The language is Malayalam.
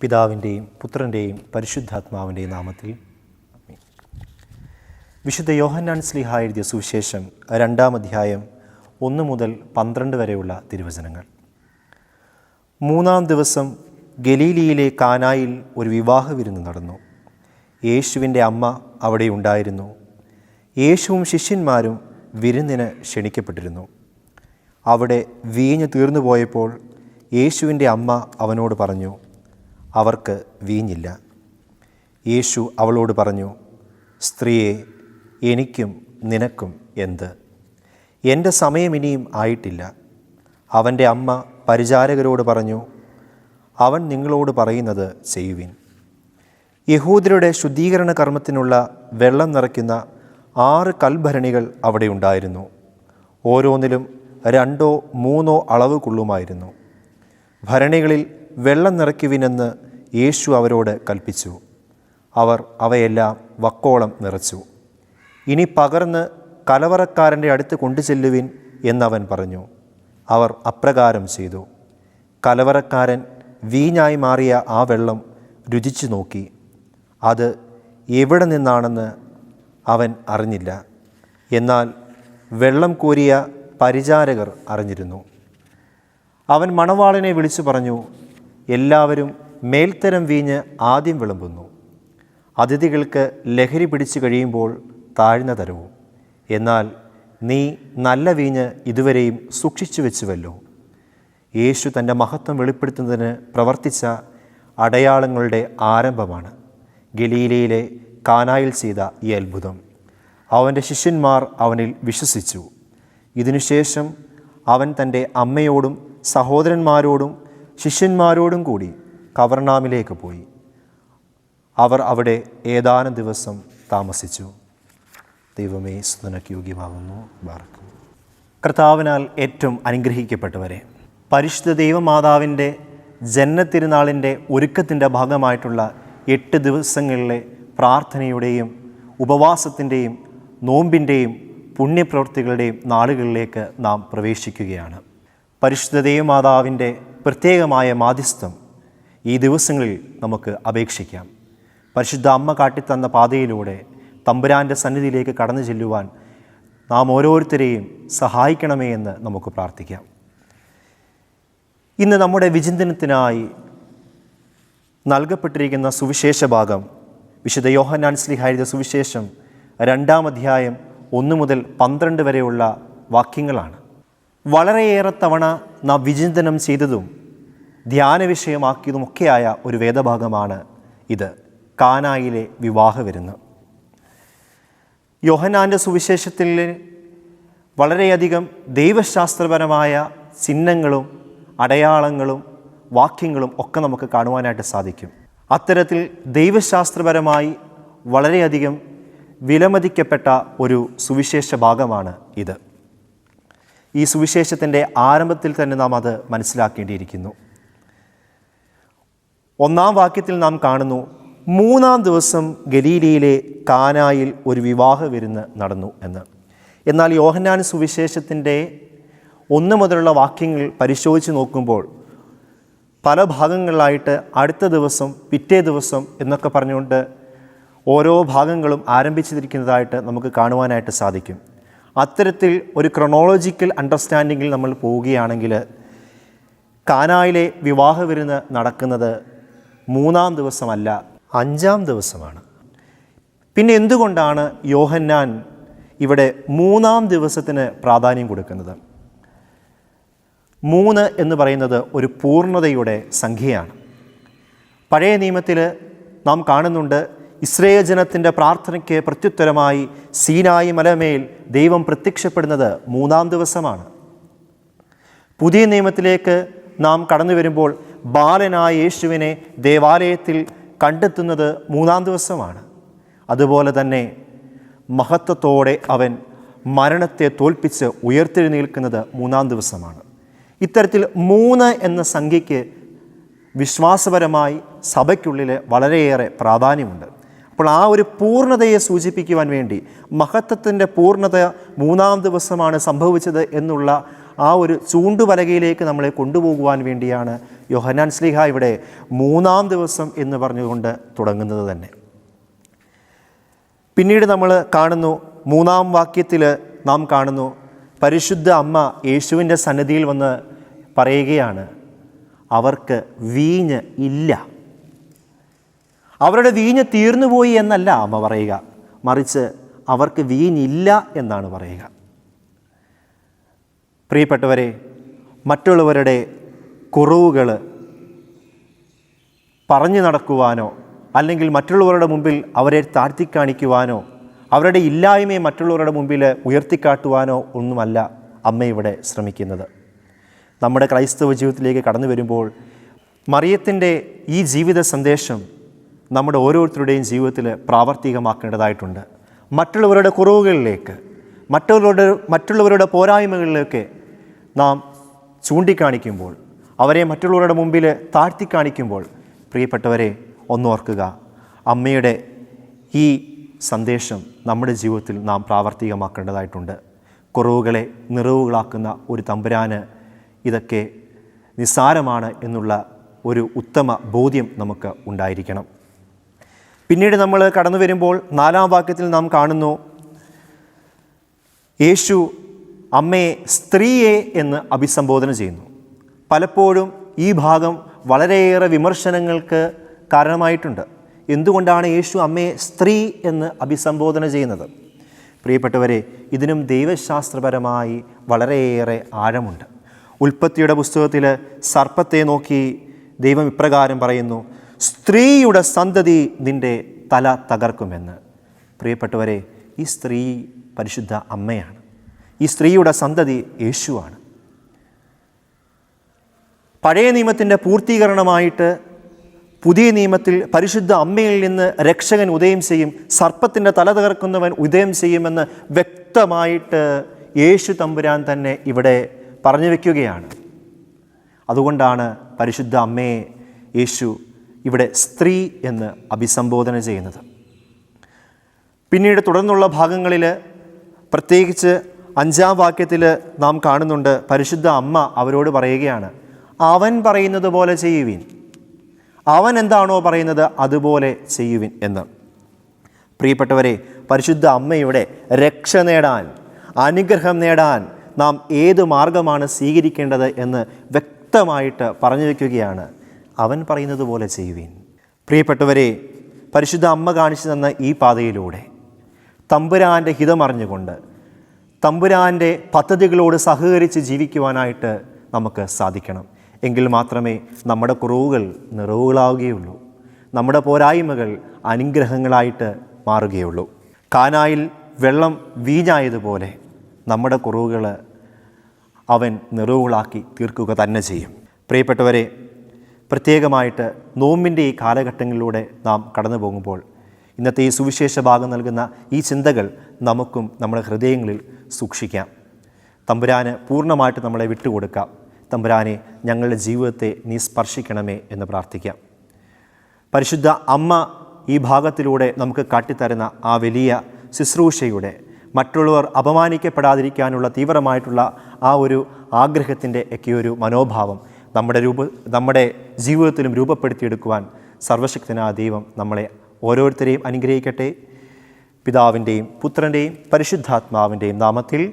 പിതാവിന്റെയും പുത്രന്റെയും പരിശുദ്ധാത്മാവിന്റെയും നാമത്തിൽ. വിശുദ്ധ യോഹന്നാൻ സ്ലിഹ എഴുതിയ സുവിശേഷം രണ്ടാം അധ്യായം ഒന്ന് മുതൽ പന്ത്രണ്ട് വരെയുള്ള തിരുവചനങ്ങൾ. മൂന്നാം ദിവസം ഗലീലിയിലെ കാനായിൽ ഒരു വിവാഹ വിരുന്ന് നടന്നു. യേശുവിന്റെ അമ്മ അവിടെ ഉണ്ടായിരുന്നു. യേശുവും ശിഷ്യന്മാരും വിരുന്നിന് ക്ഷണിക്കപ്പെട്ടിരുന്നു. അവിടെ വീഞ്ഞ് തീർന്നു പോയപ്പോൾ യേശുവിന്റെ അമ്മ അവനോട് പറഞ്ഞു അവർക്ക് വീഞ്ഞില്ല. യേശു അവളോട് പറഞ്ഞു സ്ത്രീയെ എനിക്കും നിനക്കും എന്ത്? എന്റെ സമയം ഇനിയും ആയിട്ടില്ല. അവന്റെ അമ്മ പരിചാരകരോട് പറഞ്ഞു അവൻ നിങ്ങളോട് പറയുന്നത് ചെയ്യുവിൻ. യഹൂദരുടെ ശുദ്ധീകരണ കർമ്മത്തിനുള്ള വെള്ളം നിറയ്ക്കുന്ന ആറ് കൽഭരണികൾ അവിടെ ഉണ്ടായിരുന്നു. ഓരോന്നിലും രണ്ടോ മൂന്നോ അളവ് കൊള്ളുമായിരുന്നു ഭരണികളിൽ വെള്ളം നിറയ്ക്കുവിനെന്ന് യേശു അവരോട് കൽപ്പിച്ചു. അവർ അവയെല്ലാം വക്കോളം നിറച്ചു. ഇനി പകർന്ന് കലവറക്കാരന്റെ അടുത്ത് കൊണ്ടുചെല്ലുവിൻ എന്നവൻ പറഞ്ഞു. അവർ അപ്രകാരം ചെയ്തു. കലവറക്കാരൻ വീഞ്ഞായി മാറിയ ആ വെള്ളം രുചിച്ചു നോക്കി. അത് എവിടെ നിന്നാണെന്ന് അവൻ അറിഞ്ഞില്ല. എന്നാൽ വെള്ളം കോരിയ പരിചാരകർ അറിഞ്ഞിരുന്നു. അവൻ മണവാളിനെ വിളിച്ചു പറഞ്ഞു എല്ലാവരും മേൽത്തരം വീഞ്ഞ് ആദ്യം വിളമ്പുന്നു. അതിഥികൾക്ക് ലഹരി പിടിച്ചു കഴിയുമ്പോൾ താഴ്ന്ന തരവും. എന്നാൽ നീ നല്ല വീഞ്ഞ് ഇതുവരെയും സൂക്ഷിച്ചു വെച്ചുവല്ലോ. യേശു തന്റെ മഹത്വം വെളിപ്പെടുത്തുന്നതിന് പ്രവർത്തിച്ച അടയാളങ്ങളുടെ ആരംഭമാണ്. ഗലീലയിലെ കാനായിൽ ചെയ്ത ഈ അത്ഭുതം. അവന്റെ ശിഷ്യന്മാർ അവനിൽ വിശ്വസിച്ചു. ഇതിനുശേഷം അവൻ തന്റെ അമ്മയോടും സഹോദരന്മാരോടും ശിഷ്യന്മാരോടും കൂടി കവർണാമിലേക്ക് പോയി. അവർ അവിടെ ഏതാനും ദിവസം താമസിച്ചു. ദൈവമേ സ്തുനക്ക് യോഗ്യമാകുന്നു. ബാർക്ക് കർത്താവിനാൽ ഏറ്റവും അനുഗ്രഹിക്കപ്പെട്ടവരെ പരിശുദ്ധ ദൈവമാതാവിന്റെ ജന്മത്തിരുനാളിന്റെ ഒരുക്കത്തിന്റെ ഭാഗമായിട്ടുള്ള എട്ട് ദിവസങ്ങളിലെ പ്രാർത്ഥനയുടെയും ഉപവാസത്തിന്റെയും നോമ്പിന്റെയും പുണ്യപ്രവൃത്തികളുടെയും നാളുകളിലേക്ക് നാം പ്രവേശിക്കുകയാണ്. പരിശുദ്ധ ദൈവമാതാവിന്റെ പ്രത്യേകമായ മാധ്യസ്ഥം ഈ ദിവസങ്ങളിൽ നമുക്ക് അപേക്ഷിക്കാം. പരിശുദ്ധ അമ്മ കാട്ടിത്തന്ന പാതയിലൂടെ തമ്പുരാന്റെ സന്നിധിയിലേക്ക് കടന്നു ചെല്ലുവാൻ നാം ഓരോരുത്തരെയും സഹായിക്കണമേ എന്ന് നമുക്ക് പ്രാർത്ഥിക്കാം. ഇന്ന് നമ്മുടെ വിചിന്തനത്തിനായി നൽകപ്പെട്ടിരിക്കുന്ന സുവിശേഷ ഭാഗം വിശുദ്ധ യോഹന്നാൻ സ്ലിഹാരിത സുവിശേഷം രണ്ടാം അധ്യായം ഒന്ന് മുതൽ പന്ത്രണ്ട് വരെയുള്ള വാക്യങ്ങളാണ്. വളരെയേറെ തവണ നാം വിചിന്തനം ചെയ്തതും ധ്യാന വിഷയമാക്കിയതുമൊക്കെയായ ഒരു വേദഭാഗമാണ് ഇത്. കാനായിലെ വിവാഹ വിരുന്ന് യോഹനാന്റെ സുവിശേഷത്തിൽ വളരെയധികം ദൈവശാസ്ത്രപരമായ ചിഹ്നങ്ങളും അടയാളങ്ങളും വാക്യങ്ങളും ഒക്കെ നമുക്ക് കാണുവാനായിട്ട് സാധിക്കും. അത്തരത്തിൽ ദൈവശാസ്ത്രപരമായി വളരെയധികം വിലമതിക്കപ്പെട്ട ഒരു സുവിശേഷ ഭാഗമാണ് ഇത്. ഈ സുവിശേഷത്തിന്റെ ആരംഭത്തിൽ തന്നെ നാം അത് മനസ്സിലാക്കേണ്ടിയിരിക്കുന്നു. ഒന്നാം വാക്യത്തിൽ നാം കാണുന്നു മൂന്നാം ദിവസം ഗലീലയിലെ കാനായിൽ ഒരു വിവാഹ വിരുന്ന് നടന്നു എന്ന്. എന്നാൽ യോഹന്നാൻ സുവിശേഷത്തിന്റെ ഒന്ന് മുതലുള്ള വാക്യങ്ങൾ പരിശോധിച്ച് നോക്കുമ്പോൾ പല ഭാഗങ്ങളിലായിട്ട് അടുത്ത ദിവസം പിറ്റേ ദിവസം എന്നൊക്കെ പറഞ്ഞുകൊണ്ട് ഓരോ ഭാഗങ്ങളും ആരംഭിച്ചിരിക്കുന്നതായിട്ട് നമുക്ക് കാണുവാനായിട്ട് സാധിക്കും. അത്തരത്തിൽ ഒരു ക്രൊണോളജിക്കൽ അണ്ടർസ്റ്റാൻഡിങ്ങിൽ നമ്മൾ പോവുകയാണെങ്കിൽ കാനായിലെ വിവാഹ വിരുന്ന് നടക്കുന്നത് മൂന്നാം ദിവസമല്ല അഞ്ചാം ദിവസമാണ്. പിന്നെ എന്തുകൊണ്ടാണ് യോഹന്നാൻ ഇവിടെ മൂന്നാം ദിവസത്തിന് പ്രാധാന്യം കൊടുക്കുന്നത്? മൂന്ന് എന്ന് പറയുന്നത് ഒരു പൂർണതയുടെ സംഖ്യയാണ്. പഴയ നിയമത്തിൽ നാം കാണുന്നുണ്ട് ഇസ്രയേൽ ജനത്തിന്റെ പ്രാർത്ഥനയ്ക്ക് പ്രത്യുത്തരമായി സീനായി മലമേൽ ദൈവം പ്രത്യക്ഷപ്പെടുന്നത് മൂന്നാം ദിവസമാണ്. പുതിയ നിയമത്തിലേക്ക് നാം കടന്നു വരുമ്പോൾ ബാലനായ യേശുവിനെ ദേവാലയത്തിൽ കണ്ടെത്തുന്നത് മൂന്നാം ദിവസമാണ്. അതുപോലെ തന്നെ മഹത്വത്തോടെ അവൻ മരണത്തെ തോൽപ്പിച്ച് ഉയർത്തെഴുന്നേൽക്കുന്നത് മൂന്നാം ദിവസമാണ്. ഇത്തരത്തിൽ മൂന്ന് എന്ന സംഖ്യയ്ക്ക് വിശ്വാസപരമായി സഭയ്ക്കുള്ളിൽ വളരെയേറെ പ്രാധാന്യമുണ്ട്. അപ്പോൾ ആ ഒരു പൂർണതയെ സൂചിപ്പിക്കുവാൻ വേണ്ടി മഹത്വത്തിന്റെ പൂർണത മൂന്നാം ദിവസമാണ് സംഭവിച്ചത് എന്നുള്ള ആ ഒരു ചൂണ്ടുപലകയിലേക്ക് നമ്മളെ കൊണ്ടുപോകുവാൻ വേണ്ടിയാണ് യോഹന്നാൻ സ്ലിഹ ഇവിടെ മൂന്നാം ദിവസം എന്ന് പറഞ്ഞുകൊണ്ട് തുടങ്ങുന്നത് തന്നെ. പിന്നീട് നമ്മൾ കാണുന്നു മൂന്നാം വാക്യത്തിൽ നാം കാണുന്നു പരിശുദ്ധ അമ്മ യേശുവിന്റെ സന്നിധിയിൽ വന്ന് പറയുകയാണ് അവർക്ക് വീഞ്ഞ് ഇല്ല. അവരുടെ വീഞ്ഞ് തീർന്നുപോയി എന്നല്ല അമ്മ പറയുക. മറിച്ച് അവർക്ക് വീഞ്ഞില്ല എന്നാണ് പറയുക. പ്രിയപ്പെട്ടവരെ മറ്റുള്ളവരുടെ കുറവുകൾ പറഞ്ഞു നടക്കുവാനോ അല്ലെങ്കിൽ മറ്റുള്ളവരുടെ മുമ്പിൽ അവരെ താഴ്ത്തി കാണിക്കുവാനോ അവരുടെ ഇല്ലായ്മയെ മറ്റുള്ളവരുടെ മുമ്പിൽ ഉയർത്തിക്കാട്ടുവാനോ ഒന്നുമല്ല അമ്മ ഇവിടെ ശ്രമിക്കുന്നത്. നമ്മുടെ ക്രൈസ്തവ ജീവിതത്തിലേക്ക് കടന്നു വരുമ്പോൾ മറിയത്തിന്റെ ഈ ജീവിത സന്ദേശം നമ്മുടെ ഓരോരുത്തരുടെയും ജീവിതത്തിൽ പ്രാവർത്തികമാക്കേണ്ടതായിട്ടുണ്ട്. മറ്റുള്ളവരുടെ കുറവുകളിലേക്ക് മറ്റുള്ളവരുടെ മറ്റുള്ളവരുടെ പോരായ്മകളിലേക്ക് നാം ചൂണ്ടിക്കാണിക്കുമ്പോൾ അവരെ മറ്റുള്ളവരുടെ മുമ്പിൽ താഴ്ത്തി കാണിക്കുമ്പോൾ പ്രിയപ്പെട്ടവരെ ഒന്നോർക്കുക അമ്മയുടെ ഈ സന്ദേശം നമ്മുടെ ജീവിതത്തിൽ നാം പ്രാവർത്തികമാക്കേണ്ടതായിട്ടുണ്ട്. കുറവുകളെ നിറവുകളാക്കുന്ന ഒരു തമ്പുരാന് ഇതൊക്കെ നിസ്സാരമാണ് എന്നുള്ള ഒരു ഉത്തമ ബോധ്യം നമുക്ക് ഉണ്ടായിരിക്കണം. പിന്നീട് നമ്മൾ കടന്നു വരുമ്പോൾ നാലാം വാക്യത്തിൽ നാം കാണുന്നു യേശു അമ്മയെ സ്ത്രീയെ എന്ന് അഭിസംബോധന ചെയ്യുന്നു. പലപ്പോഴും ഈ ഭാഗം വളരെയേറെ വിമർശനങ്ങൾക്ക് കാരണമായിട്ടുണ്ട്. എന്തുകൊണ്ടാണ് യേശു അമ്മയെ സ്ത്രീ എന്ന് അഭിസംബോധന ചെയ്യുന്നത്? പ്രിയപ്പെട്ടവരെ ഇതിനും ദൈവശാസ്ത്രപരമായി വളരെയേറെ ആഴമുണ്ട്. ഉൽപ്പത്തിയുടെ പുസ്തകത്തിൽ സർപ്പത്തെ നോക്കി ദൈവം ഇപ്രകാരം പറയുന്നു സ്ത്രീയുടെ സന്തതി നിന്റെ തല തകർക്കുമെന്ന്. പ്രിയപ്പെട്ടവരെ ഈ സ്ത്രീ പരിശുദ്ധ അമ്മയാണ്. ഈ സ്ത്രീയുടെ സന്തതി യേശുവാണ്. പഴയ നിയമത്തിന്റെ പൂർത്തീകരണമായിട്ട് പുതിയ നിയമത്തിൽ പരിശുദ്ധ അമ്മയിൽ നിന്ന് രക്ഷകൻ ഉദയം ചെയ്യും സർപ്പത്തിന്റെ തല തകർക്കുന്നവൻ ഉദയം ചെയ്യുമെന്ന് വ്യക്തമായിട്ട് യേശു തമ്പുരാൻ തന്നെ ഇവിടെ പറഞ്ഞു വയ്ക്കുകയാണ് അതുകൊണ്ടാണ് പരിശുദ്ധ അമ്മയെ യേശു ഇവിടെ സ്ത്രീ എന്ന് അഭിസംബോധന ചെയ്യുന്നത്. പിന്നീട് തുടർന്നുള്ള ഭാഗങ്ങളിൽ പ്രത്യേകിച്ച് അഞ്ചാം വാക്യത്തിൽ നാം കാണുന്നുണ്ട് പരിശുദ്ധ അമ്മ അവരോട് പറയുകയാണ് അവൻ പറയുന്നത് പോലെ ചെയ്യുവിൻ. അവൻ എന്താണോ പറയുന്നത് അതുപോലെ ചെയ്യുവിൻ എന്ന്. പ്രിയപ്പെട്ടവരെ പരിശുദ്ധ അമ്മയുടെ രക്ഷ നേടാൻ അനുഗ്രഹം നേടാൻ നാം ഏത് മാർഗമാണ് സ്വീകരിക്കേണ്ടത് എന്ന് വ്യക്തമായിട്ട് പറഞ്ഞു വയ്ക്കുകയാണ് അവൻ പറയുന്നത് പോലെ ചെയ്യുവിൻ. പ്രിയപ്പെട്ടവരെ പരിശുദ്ധ അമ്മ കാണിച്ചു തന്ന ഈ പാതയിലൂടെ തമ്പുരാന്റെ ഹിതമറിഞ്ഞുകൊണ്ട് തമ്പുരാന്റെ പദ്ധതികളോട് സഹകരിച്ച് ജീവിക്കുവാനായിട്ട് നമുക്ക് സാധിക്കണം. എങ്കിൽ മാത്രമേ നമ്മുടെ കുറവുകൾ നിറവുകളാവുകയുള്ളൂ. നമ്മുടെ പോരായ്മകൾ അനുഗ്രഹങ്ങളായിട്ട് മാറുകയുള്ളൂ. കാനായിൽ വെള്ളം വീഞ്ഞായതുപോലെ നമ്മുടെ കുറവുകൾ അവൻ നിറവുകളാക്കി തീർക്കുക തന്നെ ചെയ്യും. പ്രിയപ്പെട്ടവരെ പ്രത്യേകമായിട്ട് നോമ്പിന്റെ ഈ കാലഘട്ടങ്ങളിലൂടെ നാം കടന്നു പോകുമ്പോൾ ഇന്നത്തെ ഈ സുവിശേഷ ഭാഗം നൽകുന്ന ഈ ചിന്തകൾ നമുക്കും നമ്മുടെ ഹൃദയങ്ങളിൽ സൂക്ഷിക്കാം. തമ്പുരാന് പൂർണമായിട്ട് നമ്മളെ വിട്ടുകൊടുക്കാം. തമ്പുരാനെ ഞങ്ങളുടെ ജീവിതത്തെ നീ സ്പർശിക്കണമേ എന്ന് പ്രാർത്ഥിക്കാം. പരിശുദ്ധ അമ്മ ഈ ഭാഗത്തിലൂടെ നമുക്ക് കാട്ടിത്തരുന്ന ആ വലിയ ശുശ്രൂഷയുടെ മറ്റുള്ളവർ അപമാനിക്കപ്പെടാതിരിക്കാനുള്ള തീവ്രമായിട്ടുള്ള ആ ഒരു ആഗ്രഹത്തിന്റെ ഒക്കെ ഒരു മനോഭാവം നമ്മുടെ രൂപ നമ്മുടെ ജീവിതത്തിലും രൂപപ്പെടുത്തിയെടുക്കുവാൻ സർവശക്തനായ ദൈവം നമ്മളെ ഓരോരുത്തരെയും അനുഗ്രഹിക്കട്ടെ. പിതാവിന്റെയും പുത്രന്റെയും പരിശുദ്ധാത്മാവിന്റെയും നാമത്തിൽ